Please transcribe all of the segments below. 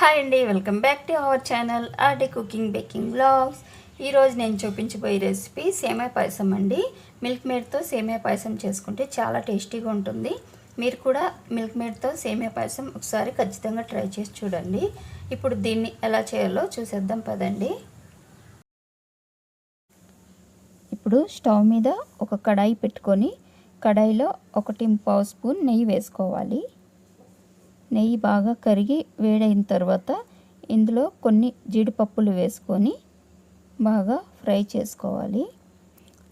Hi అండి welcome back to our channel Arti cooking baking blogs ఈరోజు నేను చూపించబోయే రెసిపీ సేమియా పాయసం అండి. మిల్క్ మేడ్తో సేమియా పాయసం చేసుకుంటే చాలా టేస్టీగా ఉంటుంది. మీరు కూడా మిల్క్ మేడ్తో సేమియా పాయసం ఒకసారి ఖచ్చితంగా ట్రై చేసి చూడండి. ఇప్పుడు దీన్ని ఎలా చేయాలో చూసేద్దాం పదండి. ఇప్పుడు స్టవ్ మీద ఒక కడాయి పెట్టుకొని కడాయిలో ఒకటి పావు స్పూన్ నెయ్యి వేసుకోవాలి. నెయ్యి బాగా కరిగి వేడైన తర్వాత ఇందులో కొన్ని జీడిపప్పులు వేసుకొని బాగా ఫ్రై చేసుకోవాలి.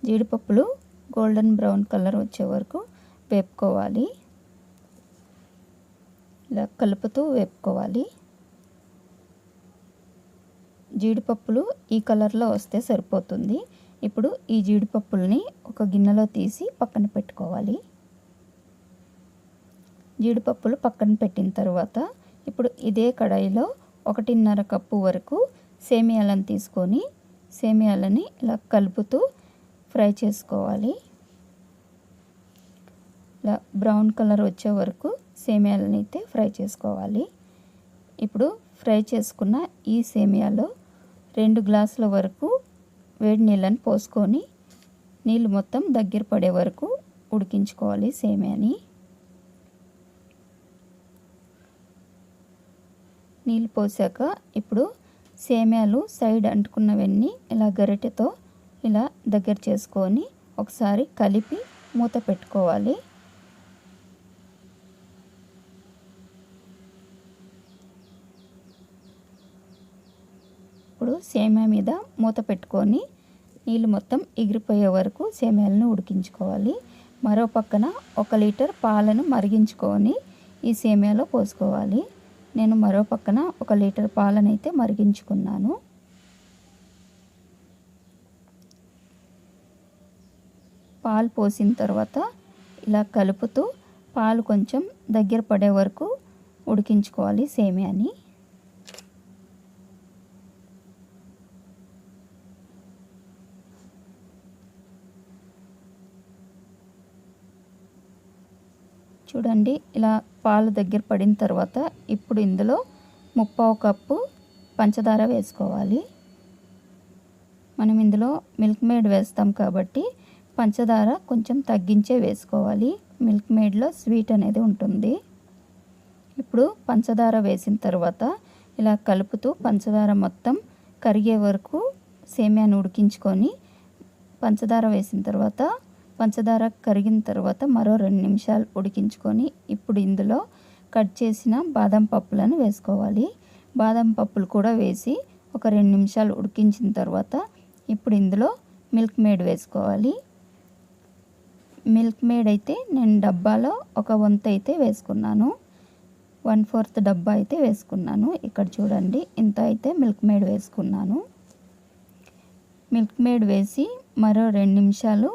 జీడిపప్పులు గోల్డెన్ బ్రౌన్ కలర్ వచ్చే వరకు వేపుకోవాలి. ఇలా కలుపుతూ వేపుకోవాలి. జీడిపప్పులు ఈ కలర్లో వస్తే సరిపోతుంది. ఇప్పుడు ఈ జీడిపప్పుల్ని ఒక గిన్నెలో తీసి పక్కన పెట్టుకోవాలి. జీడిపప్పులు పక్కన పెట్టిన తర్వాత ఇప్పుడు ఇదే కడాయిలో ఒకటిన్నర కప్పు వరకు సేమియాలను తీసుకొని సేమియాలని ఇలా కలుపుతూ ఫ్రై చేసుకోవాలి. ఇలా బ్రౌన్ కలర్ వచ్చే వరకు సేమియాలను అయితే ఫ్రై చేసుకోవాలి. ఇప్పుడు ఫ్రై చేసుకున్న ఈ సేమియాలో రెండు గ్లాసుల వరకు వేడి నీళ్ళని పోసుకొని నీళ్ళు మొత్తం దగ్గర పడే వరకు ఉడికించుకోవాలి సేమియాని. నీళ్ళు పోసాక ఇప్పుడు సేమ్యాలు సైడ్ అంటుకున్నవన్నీ ఇలా గరిటెతో ఇలా దగ్గర చేసుకొని ఒకసారి కలిపి మూత పెట్టుకోవాలి. ఇప్పుడు సేమ్యా మీద మూత పెట్టుకొని నీళ్ళు మొత్తం ఎగిరిపోయే వరకు సేమ్యాలను ఉడికించుకోవాలి. మరో పక్కన ఒక లీటర్ పాలను మరిగించుకొని ఈ సేమ్యాలో పోసుకోవాలి. నేను మరో పక్కన ఒక లీటర్ పాలనైతే మరిగించుకున్నాను. పాలు పోసిన తర్వాత ఇలా కలుపుతూ పాలు కొంచెం దగ్గర పడే వరకు ఉడికించుకోవాలి సేమియాని. చూడండి ఇలా పాలు దగ్గర పడిన తర్వాత ఇప్పుడు ఇందులో ముప్పావు కప్పు పంచదార వేసుకోవాలి. మనం ఇందులో మిల్క్ మేడ్ వేస్తాం కాబట్టి పంచదార కొంచెం తగ్గించే వేసుకోవాలి. మిల్క్ మేడ్లో స్వీట్ అనేది ఉంటుంది. ఇప్పుడు పంచదార వేసిన తర్వాత ఇలా కలుపుతూ పంచదార మొత్తం కరిగే వరకు సేమ్యాను ఉడికించుకొని పంచదార వేసిన తర్వాత పంచదార కరిగిన తర్వాత మరో రెండు నిమిషాలు ఉడికించుకొని ఇప్పుడు ఇందులో కట్ చేసిన బాదం పప్పులను వేసుకోవాలి. బాదం పప్పులు కూడా వేసి ఒక రెండు నిమిషాలు ఉడికించిన తర్వాత ఇప్పుడు ఇందులో మిల్క్ మేడ్ వేసుకోవాలి. మిల్క్ మేడ్ అయితే నేను డబ్బాలో ఒక వంత అయితే వేసుకున్నాను. వన్ ఫోర్త్ డబ్బా అయితే వేసుకున్నాను. ఇక్కడ చూడండి ఇంత అయితే మిల్క్ మేడ్ వేసుకున్నాను. మిల్క్ మేడ్ వేసి మరో రెండు నిమిషాలు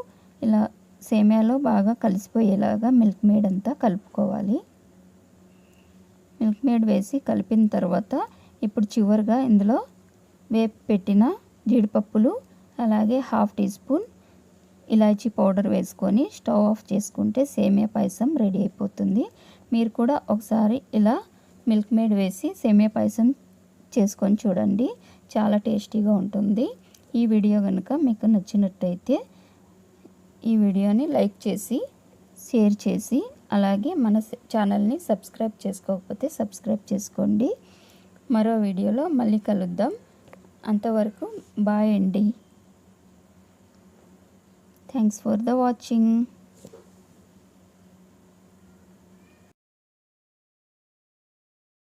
ఇలా సేమియాలో బాగా కలిసిపోయేలాగా మిల్క్ మేడ్ అంతా కలుపుకోవాలి. మిల్క్ మేడ్ వేసి కలిపిన తర్వాత ఇప్పుడు చివరిగా ఇందులో వేపు పెట్టిన జీడిపప్పులు అలాగే హాఫ్ టీ స్పూన్ ఇలాచీ పౌడర్ వేసుకొని స్టవ్ ఆఫ్ చేసుకుంటే సేమియా పాయసం రెడీ అయిపోతుంది. మీరు కూడా ఒకసారి ఇలా మిల్క్ మేడ్ వేసి సేమియా పాయసం చేసుకొని చూడండి. చాలా టేస్టీగా ఉంటుంది. ఈ వీడియో కనుక మీకు నచ్చినట్టయితే ఈ వీడియోని లైక్ చేసి షేర్ చేసి అలాగే మన ఛానల్ని సబ్స్క్రైబ్ చేసుకోకపోతే సబ్స్క్రైబ్ చేసుకోండి. మరో వీడియోలో మళ్ళీ కలుద్దాం. అంతవరకు బాయ్ అండి. Thanks for the watching.